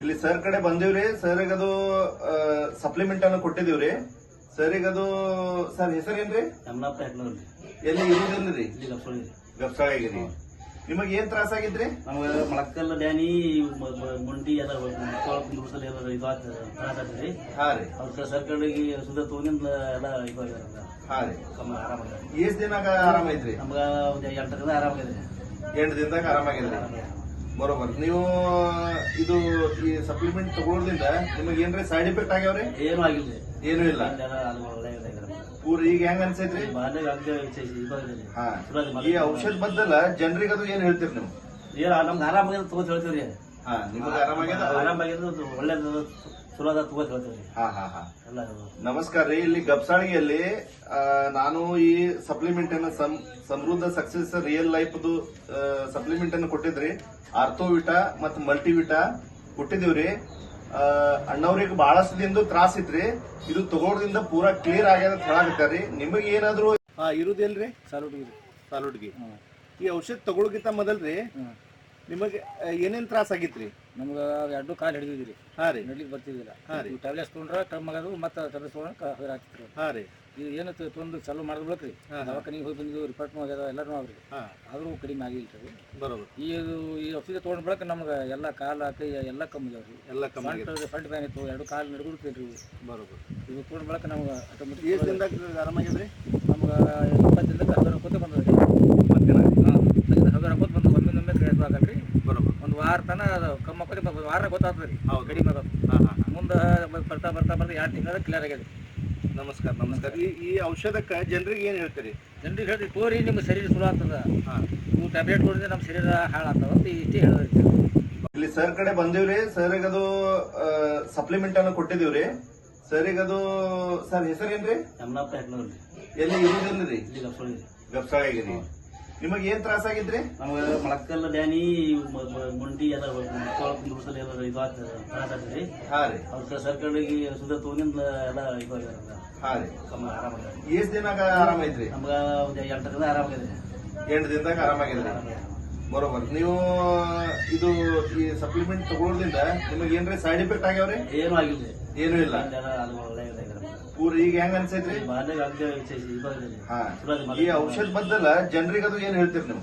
ಇಲ್ಲಿ ಸರ್ ಕಡೆ ಬಂದಿವ್ರಿ. ಸರ್ ಅದು ಸಪ್ಲಿಮೆಂಟ್ ಅನ್ನು ಕೊಟ್ಟಿದೀವ್ರಿ ಸರ್ ಅದು ಸರ್ ಹೆಸರೇನ್ರಿ ಯಮನಪ್ಪ ಎಲ್ಲಿ ಇರುದಿಲ್ರಿ ಇಲ್ಲಿ ಗಪ್ಸಾಗಿರಿ ನಿಮಗ್ ಏನ್ ತ್ರಾಸ ಆಗಿದ್ರಿ ನಮ್ಗೆ ಮೊಳಕಲ್ಲ ಡ್ಯಾನಿ ಮುಂಡಿ ಎಲ್ಲ ನುಡ್ಸಲ್ ಎಲ್ಲ ಇದು ಆಗ್ತದೆ ತ್ರಾಸ ಆಗ್ತದೆ ಹಾ ರೀ. ಅವ್ರ ಸರ್ಕಾರಗಳಿಗೆ ಸುಧಾ ತಗೊಂಡಿಂದ ಎಲ್ಲ ಇದು ಹಾ ರೀ. ಆರಾಮಾಗ ಎಷ್ಟ್ ಆರಾಮ ಐತ್ರಿ? ನಮ್ಗ ಒಂದು ದಿನ ಆರಾಮ ಎಂಟು ದಿನದಾಗ ಆರಾಮಾಗಿದ್ರಿ ಬರೋಬರ್. ನೀವು ಇದು ಈ ಸಪ್ಲಿಮೆಂಟ್ ತಗೊಳ್ಳೋದ್ರಿಂದ ನಿಮಗೆ ಏನ್ರಿ ಸೈಡ್ ಎಫೆಕ್ಟ್ ಆಗ್ಯಾವ್ರಿ? ಏನೂ ಆಗಿಲ್ಲ ಏನೂ ಇಲ್ಲ. ಪೂರ್ ಈಗ ಹೆಂಗ್ ಅನ್ಸೈತ್ರಿ? ಹಾ. ಈ. ಔಷಧ ಬದ್ದಲ್ಲ ಜನರಿಗೆ ಅದು ಏನ್ ಹೇಳ್ತೀರಿ ನೀವು? ಏನು ನಮ್ಗೆ ಆರಾಮಾಗಿ ತಗೋತ ಹೇಳ್ತೀವ್ರಿ. ಹಾ ನಿಮ್ಗೆ ಆರಾಮಾಗ್ಯದ ಆರಾಮಾಗಿದ್ದು ಅದು ಒಳ್ಳೇದು. ಚಲೋ ಅದ ತಗೋತ ಹೇಳ್ತೀವ್ರಿ ಹಾ ಹಾ ಹಾ. ಎಲ್ಲ ನಮಸ್ಕಾರ ರೀ ಇಲ್ಲಿ ಗಬ್ಸಾಳಿಗೆಯಲ್ಲಿ ಆ, ನಾನು ಈ ಸಪ್ಲಿಮೆಂಟ್ ಅನ್ನ ಸಮೃದ್ಧ ಸಕ್ಸಸ್ ರಿಯಲ್ ಲೈಫ್ ಸಪ್ಲಿಮೆಂಟ್ ಅನ್ನು ಕೊಟ್ಟಿದ್ರಿ. ಆರ್ಥೋವಿಟಾ ಮತ್ತು ಮಲ್ಟಿವಿಟಾ ಕೊಟ್ಟಿದೀವ್ರಿ ಆ, ಅಣ್ಣವ್ರಿಗೆ ಬಹಳಷ್ಟು ದಿನ ತ್ರಾಸ ಇತ್ರಿ ಇದು ತಗೊಳೋದ್ರಿಂದ ಪೂರಾ ಕ್ಲಿಯರ್ ಆಗ್ಯದ ಅಂತ ಹೇಳಾಕತ್ತಾರ್ರಿ ನಿಮಗೆ ಏನಾದ್ರು ಹಾ ಇರುದಿಲ್ರಿ ಸಾಲುಡಿ ಸಾಲುಡ್ಗಿ ಈ ಔಷಧ ತಗೊಳಗಿಂತ ಮೊದಲ್ರಿ ನಿಮಗೆ ಏನೇನ್ ತ್ರಾಸ ಆಗಿತ್ರಿ? ನಮ್ಗೆ ಎರಡು ಕಾಲು ಹಿಡಿದಿದ್ವಿ ರೀ ಹಾಂ ರೀ. ನಡ್ಲಿಕ್ಕೆ ಬರ್ತಿದ್ದಿಲ್ಲ. ಹಾಂ ರೀ. ಟ್ಯಾಬ್ಲೆಟ್ಸ್ ತೊಗೊಂಡ್ರೆ ಕಮ್ಮಿ ಆಗೋದು ಮತ್ತೆ ಟ್ಯಾಬ್ಲೆಟ್ಸ್ ತೊಗೊಂಡ್ರೆ ಹೈರ್ ಹಾಕ್ತಿದ್ರು ಹಾಂ ರೀ. ಇದು ಏನು ತೊಂದು ಚಾಲೂ ಮಾಡಿದ್ಬಿಡಕ್ ರೀ ದವಾಖಾನಿಗೆ ಹೋಗಿ ಬಂದಿದ್ದು ರಿಪೋರ್ಟ್ ಮಾಡ್ಯಾರ ಎಲ್ಲರೂ ಅವ್ರಿ. ಆದರೂ ಕಡಿಮೆ ಆಗಿಲ್ಲ ರೀ ಬರೋದು. ಈ ಇದು ಈ ಔಷಧಿ ತೊಗೊಂಡ್ ನಮ್ಗೆ ಎಲ್ಲ ಕಾಲು ಕೈ ಎಲ್ಲ ಕಮ್ಮಿ ರೀ. ಎಲ್ಲ ಕಮ್ಮಿ ಫಂಟ್ ಬ್ಯಾನ್ ಇತ್ತು ಎರಡು ಕಾಲು ನಡ್ಗುಡ್ತೀವಿ ರೀ ಬರೋದು. ಇದು ತೊಗೊಂಡ್ ನಮ್ಗೆ ಆಟೋಮೆಟಿಕ್ ಆರಾಮಾಗಿದ್ರಿ? ನಮ್ಗೆ ಇಪ್ಪತ್ತಿಂದ ಹದಿನಾರು ಕೂತ ವಾರ ತನ ಒಂದು ವಾರ ಗೊತ್ತಾಗ್ತದೆ ರೀ. ಹಾ ಹಾ. ಮುಂದೆ ಬರ್ತಾ ಬರ್ತಾ ಬರ್ತಾ ಎರಡು ತಿಂಗಳ ಕ್ಲಿಯರ್ ಆಗಿದೆ ನಮಸ್ಕಾರ ನಮಸ್ಕಾರ. ಈ ಈ ಔಷಧಕ್ಕೆ ಜನರಿಗೆ ಏನು ಹೇಳ್ತೀರಿ? ಜನರಿಗೆ ಹೇಳ್ತೀವಿ ತೋರಿ ನಿಮ್ಮ ಶರೀರ ಶುರು ಆಗ್ತದ. ಹಾ. ನೀವು ಟ್ಯಾಬ್ಲೆಟ್ ಕೊಡಿದ್ರೆ ನಮ್ಮ ಶರೀರ ಹಾಳಾಗ್ತದ ಅಂತ ಇಷ್ಟೇ ಹೇಳಿದ್ರಿ ಇಲ್ಲಿ ಸರ್ ಕಡೆ ಬಂದಿವ್ರಿ ಸರ್ ಅದು ಸಪ್ಲಿಮೆಂಟ್ ಅನ್ನು ಕೊಟ್ಟಿದೀವ್ರಿ ಸರ್ ಅದು ಸರ್ ಹೆಸರೇನ್ರಿ? ಏನ್ರಿ ಎಲ್ಲಿ ಇರೋದ್ರಿ ಇಲ್ಲಿ ಗಪ್ಸೊಳಿ ಗಪ್ಸಾಗಿರಿ ನಿಮಗೆ ಏನ್ ತ್ರಾಸ ಆಗಿದ್ರಿ ನಮ್ಗೆ ಮೊಳಕಲ್ಲ ಡ್ಯಾನಿ ಮುಂಡಿ ಎಲ್ಲ ತೊಳಕ್ ನುಡ್ಸಲ್ ಎಲ್ಲ ಇದು ಆಗ್ತದೆ ತ್ರಾಸ ಆಗ್ತದೆ ಹಾ ರೀ. ಅವ್ರ ಸುಧಾರ ತಗೊಂಡಿಂದ ಎಲ್ಲ ಇದು ಆಗ್ಯದ ಹಾ ರೀ. ಕಮ್ಮ ಎಷ್ಟು ಎಷ್ಟ್ ದಿನಾಗ ಆರಾಮೈತ್ರಿ ನಮ್ಗೆ ಒಂದು ಎಂಟರಿಂದ ಆರಾಮಾಗಿದೆ ಎಂಟು ದಿನದಾಗ ಆರಾಮಾಗಿದ್ರಿ ಬರೋಬರ್. ನೀವು ಇದು ಈ ಸಪ್ಲಿಮೆಂಟ್ ತಗೊಳ್ಳೋದ್ರಿಂದ ನಿಮಗೆ ಏನ್ರಿ ಸೈಡ್ ಎಫೆಕ್ಟ್ ಆಗ್ಯಾವ್ರಿ? ಏನು ಆಗಿಲ್ಲ ಏನೂ ಇಲ್ಲ. ಒಳ್ಳೆ ಪೂರ್ ಈಗ ಹೆಂಗ್ ಅನ್ಸೈತ್ರಿ? ಹಾ ಈ. ಔಷಧ ಬದ್ದಲ್ಲ ಜನರಿಗೆ ಅದು ಏನ್ ಹೇಳ್ತೀರಿ ನೀವು?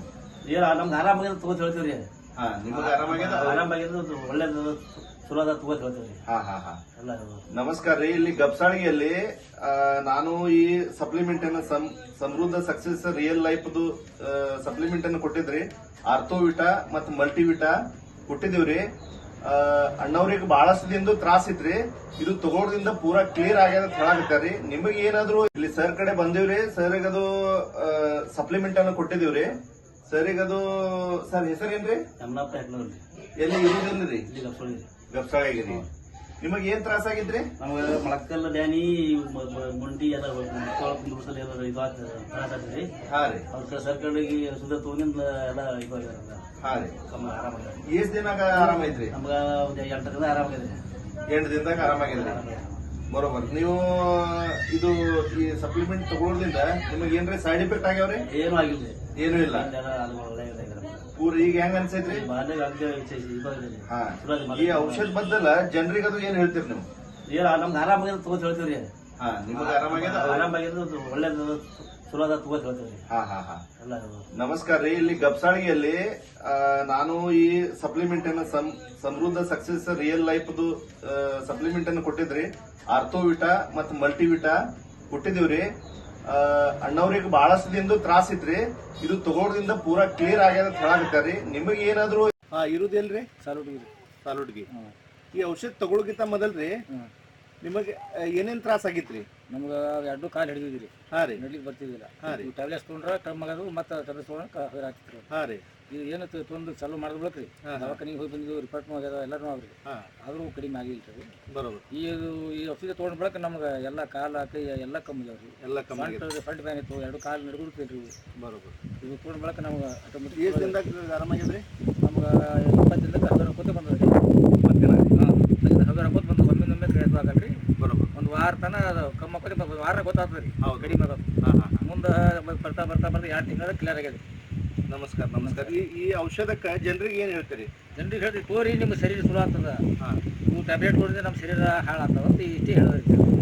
ಏನ್ ನಮ್ಗೆ ಆರಾಮಾಗಿದೆ ತಗೋತ ಹೇಳ್ತೀವ್ರಿ. ಹಾ ನಿಮಗೆ ಆರಾಮಾಗ್ಯದ ಆರಾಮಾಗಿದ್ದು ಅದು ಒಳ್ಳೇದು ಚಲೋ ಅದ ತಗೋತ ಹೇಳ್ತೀವ್ರಿ. ಹಾ ಹಾ ಹಾ. ನಮಸ್ಕಾರ ರೀ ಇಲ್ಲಿ ಗಬ್ಸಾಳಿಗೆಯಲ್ಲಿ ನಾನು ಈ ಸಪ್ಲಿಮೆಂಟ್ ಅನ್ನ ಸಮೃದ್ಧ ಸಕ್ಸಸ್ ರಿಯಲ್ ಲೈಫ್ ಸಪ್ಲಿಮೆಂಟ್ ಅನ್ನು ಕೊಟ್ಟಿದ್ರಿ. ಆರ್ಥೋವಿಟಾ ಮತ್ತು ಮಲ್ಟಿವಿಟಾ ಕೊಟ್ಟಿದೀವ್ರಿ ಅಣ್ಣವ್ರಿಗೆ ಬಹಳಷ್ಟು ದಿನದ ತ್ರಾಸ ಇತ್ರಿ. ಇದು ತಗೊಳೋದ್ರಿಂದ ಪೂರಾ ಕ್ಲಿಯರ್ ಆಗ್ಯದ ಅಂತ ಹೇಳಾಕತ್ತಾರ್ರಿ ನಿಮಗೆ ಏನಾದ್ರು ಇಲ್ಲಿ ಸರ್ ಕಡೆ ಬಂದಿವ್ರಿ ಸರ್ ಅದು ಸಪ್ಲಿಮೆಂಟ್ ಅನ್ನು ಕೊಟ್ಟಿದೀವ್ರಿ ಸರ್ ಅದು ಸರ್ ಹೆಸರೇನ್ರಿ? ಯಮನಪ್ಪ ಹೆಗ್ನವ್ರಿ ಎಲ್ಲಿ ಇರುದೇನ್ರಿ ಇಲ್ಲಿ ಗಪ್ಸೊಳಿ ಗಬ್ಸಾಗಿರಿ ನಿಮಗೆ ಏನ್ ತ್ರಾಸ ಆಗಿದ್ರಿ ನಮ್ಗೆ ಮೊಳಕಲ್ಲ ಡ್ಯಾನಿ ಮುಂಡಿ ಎಲ್ಲ ತೊಳಕ್ ನುಡ್ಸಲ್ ಎಲ್ಲ ಇದು ಆಗ್ತದೆ ತ್ರಾಸ ಆಗ್ತದೆ ಹಾ ರೀ. ಅವ್ರ ಸರ್ಕಾರಗಳಿಗೆ ಸುಧಾ ತಗೊಂಡಿಂದ ಎಲ್ಲ ಇದು ಆಗ್ಯದ ಹಾ ರೀ. ಆರಾಮ ಎಷ್ಟ್ ದಿನಾಗ ಆರಾಮೈತ್ರಿ ನಮ್ಗೆ ಒಂದು ಎಂಟರಿಂದ ಆರಾಮಾಗಿದೆ ಎಂಟು ದಿನದಾಗ ಆರಾಮಾಗಿದ್ರಿ ಬರೋಬರ್. ನೀವು ಇದು ಈ ಸಪ್ಲಿಮೆಂಟ್ ತಗೊಳ್ಳೋದ್ರಿಂದ ನಿಮಗೆ ಏನ್ರಿ ಸೈಡ್ ಎಫೆಕ್ಟ್ ಆಗ್ಯಾವ್ರಿ? ಏನು ಆಗಿಲ್ಲ ಏನೂ ಇಲ್ಲ. ಪೂರ್ ಈಗ ಹೆಂಗ್ ಅನ್ಸೈತ್ರಿ? ಹಾ. ಈ. ಔಷಧ ಬದ್ದಲ್ಲ ಜನರಿಗೆ ಅದು ಏನ್ ಹೇಳ್ತೀರಿ ನೀವು? ಏನ್ ನಮ್ಗೆ ಆರಾಮಾಗಿದೆ ತಗೋತ ಹೇಳ್ತೀವ್ರಿ. ಹಾ ನಿಮಗೆ ಆರಾಮಾಗ್ಯದ ಆರಾಮಾಗಿದ್ದು ಅದು ಒಳ್ಳೇದು ಚಲೋ ಅದ ತಗೋತ ಹೇಳ್ತೀವ್ರಿ. ಹಾ ಹಾ ಹಾ. ನಮಸ್ಕಾರ ರೀ ಇಲ್ಲಿ ಗಬ್ಸಾಳಿಗೆಯಲ್ಲಿ ನಾನು ಈ ಸಪ್ಲಿಮೆಂಟ್ ಅನ್ನ ಸಮೃದ್ಧ ಸಕ್ಸಸ್ ರಿಯಲ್ ಲೈಫ್ ಸಪ್ಲಿಮೆಂಟ್ ಅನ್ನು ಕೊಟ್ಟಿದ್ರಿ. ಆರ್ಥೋವಿಟಾ ಮತ್ತು ಮಲ್ಟಿವಿಟಾ ಕೊಟ್ಟಿದೀವ್ರಿ ಅಣ್ಣವ್ರಿಗೆ ಬಹಳಷ್ಟು ತ್ರಾಸ ಇತ್ರಿ. ಇದು ತಗೊಳೋದ್ರಿಂದ ಪೂರಾ ಕ್ಲಿಯರ್ ಆಗ್ಯದ ಅಂತ ಹೇಳಾಕತ್ತಾರ್ರಿ ನಿಮಗೆ ಏನಾದ್ರು ಹಾ ಇರುದಿಲ್ರಿ? ಸಾಲುಡ್ಗಿ. ಸಾಲುಡ್ಗಿ. ಈ ಔಷಧ ತಗೊಳಗಿಂತ ಮೊದಲ್ರಿ ನಿಮಗೆ ಏನೇನು ತ್ರಾಸ ಆಗಿತ್ರಿ? ನಮ್ಗೆ ಎರಡು ಕಾಲು ಹಿಡಿದಿದ್ರಿ. ಹಾಂ ರೀ. ನಡ್ಲಿಕ್ಕೆ ಬರ್ತಿದ್ದಿಲ್ಲ. ಹಾಂ ರೀ. ಟ್ಯಾಬ್ಲೆಟ್ಸ್ ತೊಗೊಂಡ್ರೆ ಕಮ್ಮಿ ಆಗೋದು ಮತ್ತು ಟ್ಯಾಬ್ಲೆಟ್ಸ್ ತೊಗೊಂಡ್ರೆ ಹಾಕ್ತಿದ್ರು ಹಾಂ ರೀ. ಇದು ಏನು ತೊಂದು ಚಾಲು ಮಾಡಿದ ಬಳಕ ದವಾಖಾನಿಗೆ ಹೋಗಿ ಬಂದಿದ್ದು ರಿಪೋರ್ಟ್ ಮಾಡಿದ ಎಲ್ಲರೂ ಅವ್ರಿ. ಆದರೂ ಕಡಿಮೆ ಆಗಿಲ್ಲ ರೀ ಬರೋದು. ಈ ಈ ಔಷಧಿ ತೊಗೊಂಡ ನಮ್ಗೆ ಎಲ್ಲ ಕಾಲು ಕೈ ಎಲ್ಲ ಕಮ್ಮಿ ಇದಾವೆ ರೀ. ಎಲ್ಲ ಕಮ್ಮಿ ಫ್ರಂಟ್ ಬ್ಯಾನ್ ಇತ್ತು ಎರಡು ಕಾಲು ನಡುಗುಡ್ತೀವಿ ರೀ ಬರೋದು. ಇದು ತೊಗೊಂಡ ನಮ್ಗೆ ಆಟೋಮೆಟಿಕ್ ಎಷ್ಟು ದಿನದಾಗ ಆರಾಮಾಗಿದ್ರಿ? ನಮ್ಗೆ ಇಪ್ಪತ್ತು ದಿನದಾಗ ಹದಿನಾರು ಬಂದ್ರಿ ವಾರ ತನ ಅದು ಕಮ್ಮಿ ಒಂದು ವಾರ ಗೊತ್ತಾಗ್ತದೆ ರೀ. ಹೌದು. ಕಡಿಮೆ ಹಾ ಮುಂದೆ ಬರ್ತಾ ಬರ್ತಾ ಬರ್ತಾ ಎರಡು ತಿಂಗಳ ಕ್ಲಿಯರ್ ಆಗ್ಯದ. ನಮಸ್ಕಾರ ನಮಸ್ಕಾರ. ಈ ಈ ಔಷಧಕ್ಕೆ ಜನರಿಗೆ ಏನು ಹೇಳ್ತೀರಿ? ಜನರಿಗೆ ಹೇಳಿ ತೋರಿ ನಿಮ್ಮ ಶರೀರ ಚಲೋ ಆಗ್ತದ. ಹಾಂ. ನೀವು ಟ್ಯಾಬ್ಲೆಟ್ ಕೊಡಿದ್ರೆ ನಮ್ಮ ಶರೀರ ಹಾಳಾಗ್ತದ ಅಂತ ಇಷ್ಟೇ ಹೇಳಿದ್ರಿ.